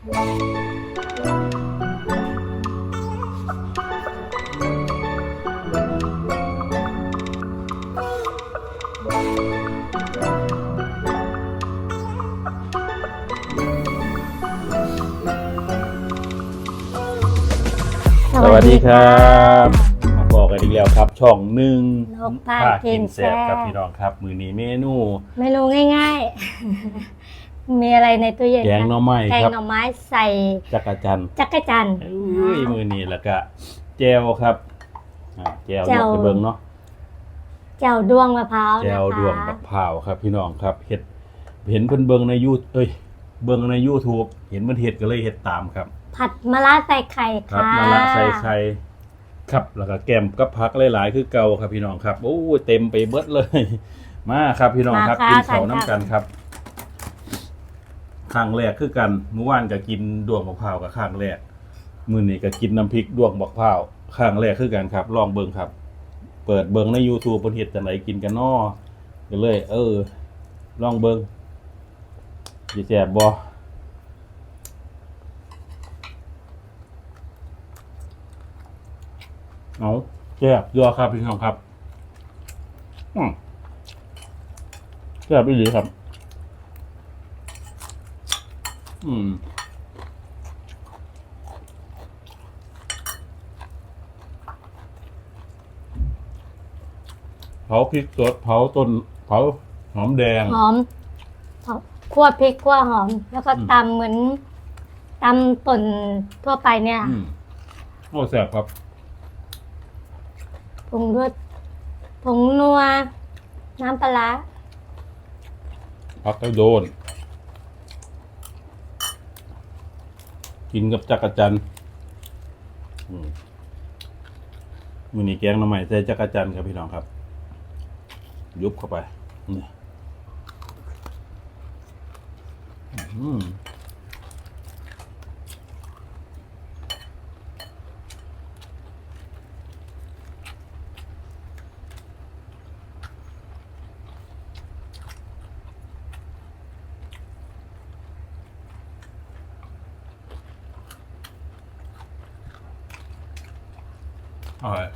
สวัสดีครับมาบอกกันอีกแล้วครับ ช่องหนึ่งนกพาพากิกินนแซ่แซ่บบครับพี่น้องครับ มือนี้เมนู เมนูง่ายๆ มีอะไรในตู้เย็นแกงหน่อไม้แกงครับหน่อไม้ใส่จักรจันทร์จักรจันทร์อุ้ยมือนี้แล้วก็แจวครับอ่าแจวแจ่ยวกไปเบิ่งเนาะแจ่วดวงมะพร้าวแจวนะคะดวงบักพร้าวครับ พี่น้องครับเห็ดเห็นเพิ่นเบิ่งในยูเอ้ยเบิ่งใน YouTube เห็นมันเห็ดก็เลยเห็ดตามครับ ผัดมะระใส่ไข่ครับค่ะมาละใส่ไข่ครับแล้วก็แกมกับผักหลาย ๆ คือเก่าครับพี่น้องครับโอ้ยเต็มไปเบิดเลย มาครับพี่น้องครับมาค่ะกินเขาวทานข้าวน้ำกันครับ ครั้งแรกคือกันเมื่อวานก็กินดวงมะพร้าวกับครั้งแรกมื้อนี้ก็กินน้ำพริกดวงมะพร้าวครั้งแรกคือกันครับ ลองเบิ่งครับ เปิดเบิ่งใน YouTube เพิ่นเฮ็ดจังไดกินกันน้อก็เลย เออ ลองเบิ่งสิแซ่บบ่เอาแซ่บยอครับพี่น้องครับอืมแซ่บอีหลีครับ อืมเผาพริกสดเผาต้นเผาหอมแดง หอมคั่วพริกคั่วหอม แล้วก็อืมตำเหมือนตำป่นทั่วไปเนี่ยอืมโอ้แซ่บครับปรุงด้วยผงนัว น้ำปลาร้า พักแล้วโดน กินกับจักรจันมมือนี้แกงหน้ำใหม่ใส่จักรจันครับพี่น้องครับ ยุบเข้าไปนี่อืม อร่อย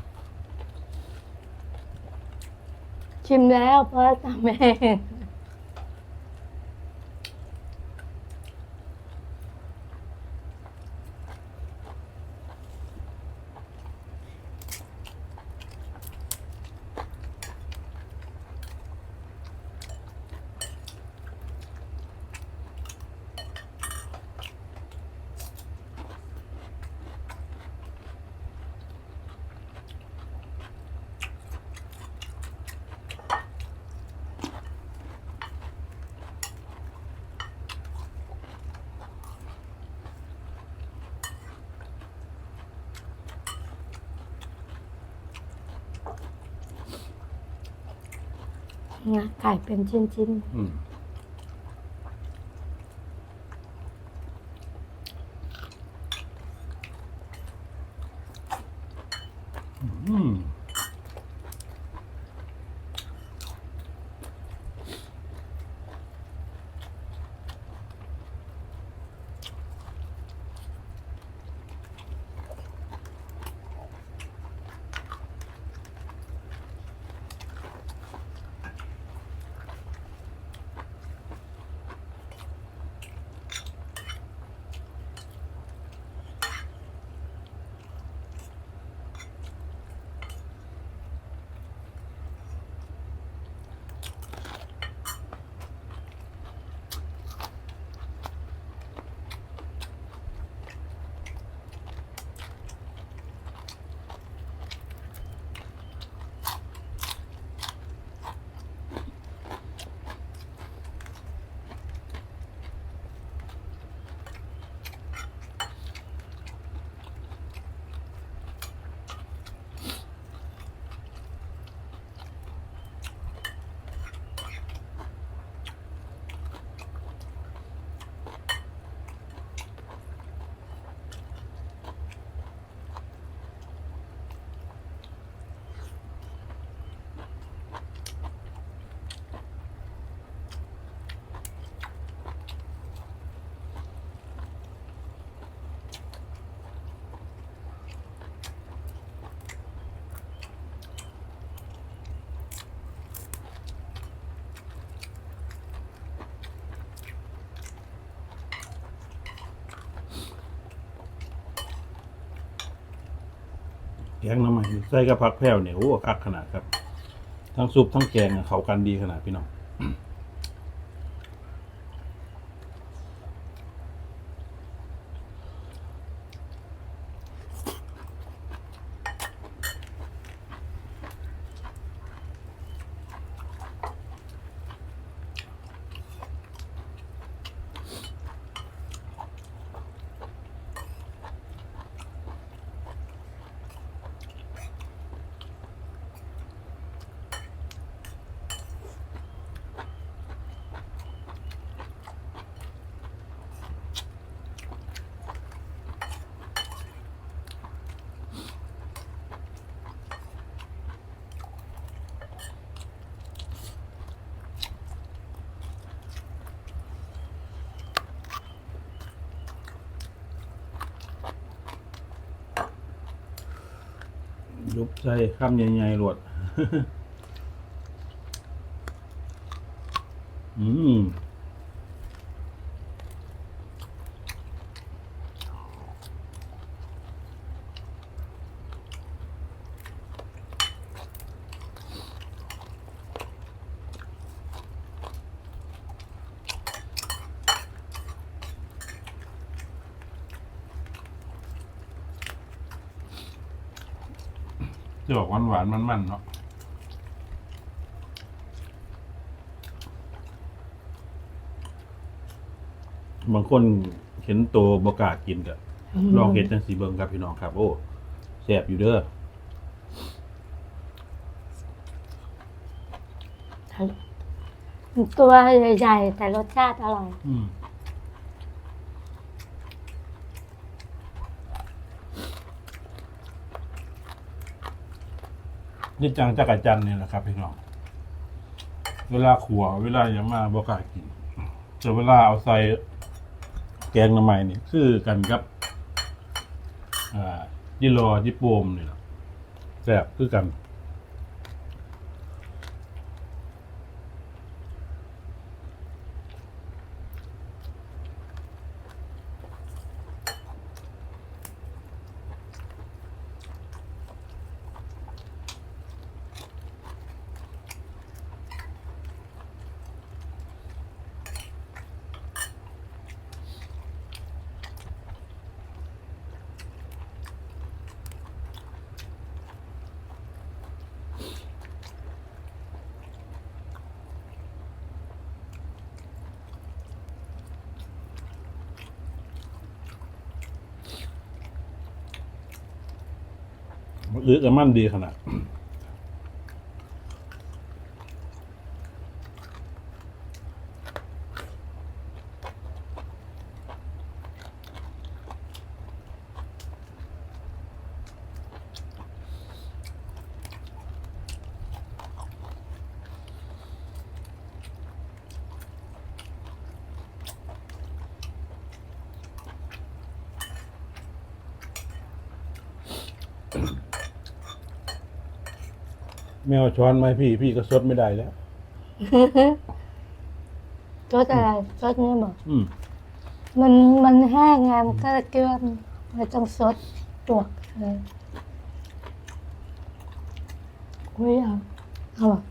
ชิมแล้วเพราะทำเอง นะไก่เป็นชิ้นอืม แกงน้ำมันใส่กับผักแพรวเนี่ยโอ้คักขนาดครับ ทั้งซุปทั้งแกงเขากันดีขนาดพี่น้อง ยุบใส่ข้ามใหญ่ๆหลวด อืม จะบอกหวานหวานๆมันๆเนาะบางคนเห็นโตบกล้ากินก็ลองเห็ดจังสีเบิงครับพี่น้องครับ โอ้แซ่บอยู่เด้อตัวใหญ่ๆแต่รสชาติอร่อย อืม นี่จังจักรจันเนี่ยแหละครับพี่น้อง เวลาขัวเวลาอย่างมาบอกล้ากิน แต่เวลาเอาใส่แกงน้ำใหม่นี่คือกันกับอ่ายิโรอยิโปมนี่แหละแซ่บคือกัน หรือกับมันดีขนาด แมวช้อนไหมาให้พี่ พี่ก็ซดไม่ได้แล้ว รสอะไรรสนี้บอกอืมมันมันแห้งไงมันก็เกลือไม่ต้องซดจวกเลยคุยเอาเอาบอก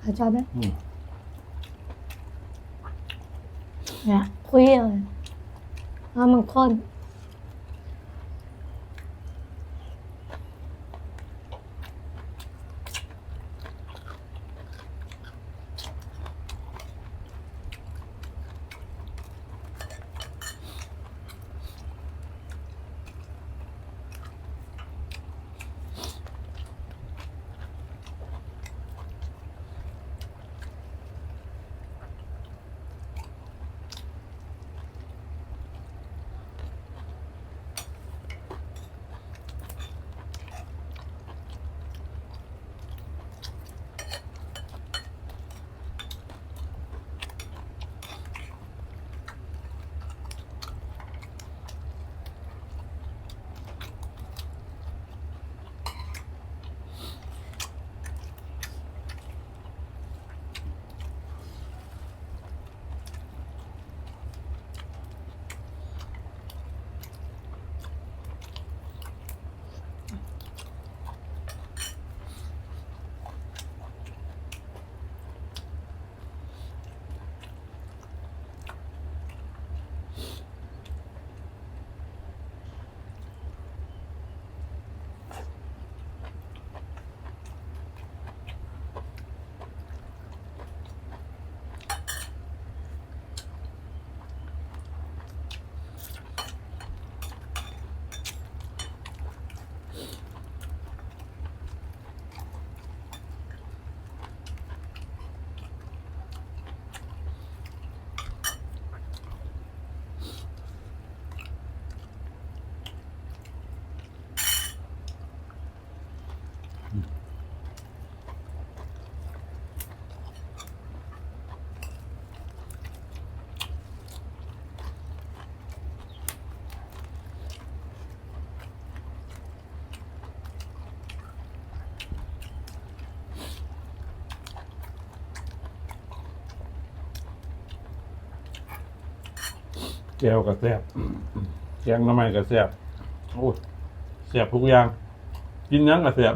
เอาชอบไหมอืมเนี่ยคุยเลยแล้วมันข้น แก้วกับแซ่บแกงหน้ำมันกับแซ่บโอ้ยแซ่บทุกอย่าง กินหยังกับแซ่บ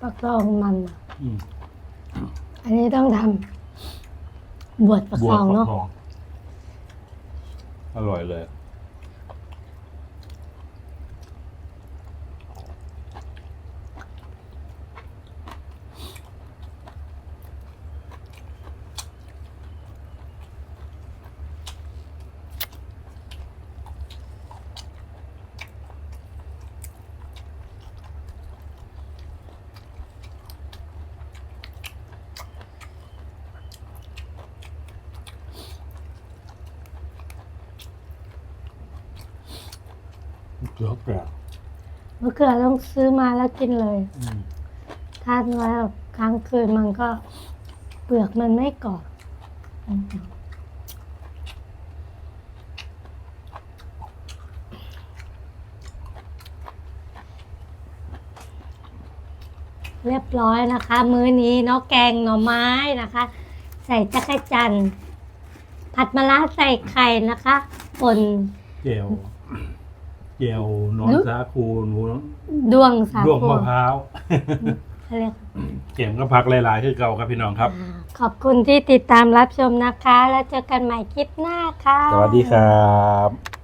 ปักทองมันอะอืม อันนี้ต้องทำบวชปักบัวทองฟักเนาะทองอ ร่อยเลย เกลือแกรบมะเขือต้องซื้อมาแล้วกินเลยอืมทานไว้แบบค้างคืนมันก็ เปลือกมันไม่กรอบอืมเรียบร้อยนะคะ มื้อนี้เนาะแกงหน่อไม้นะคะ ใส่จักรจันทร์ผัดมะระใส่ไข่นะคะป่นเจล เจลนอนนึกสาคูหนูดวงสาดวงคูมะพร้าวเขาเรียกเข็มก็พักหลายๆคือเก่าครับพี่น้องครับอ่าขอบคุณที่ติดตามรับชมนะคะ แล้วเจอกันใหม่คลิปหน้าค่ะ สวัสดีครับ